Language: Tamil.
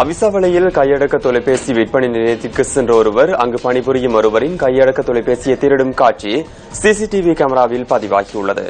அவிசாவளையில் கையடக்க தொலைபேசி விற்பனை நிலையத்திற்கு சென்ற ஒருவர் அங்கு பணிபுரியும் ஒருவரின் கையடக்க தொலைபேசியை திருடும் காட்சி சிசிடிவி கேமராவில் பதிவாகியுள்ளது.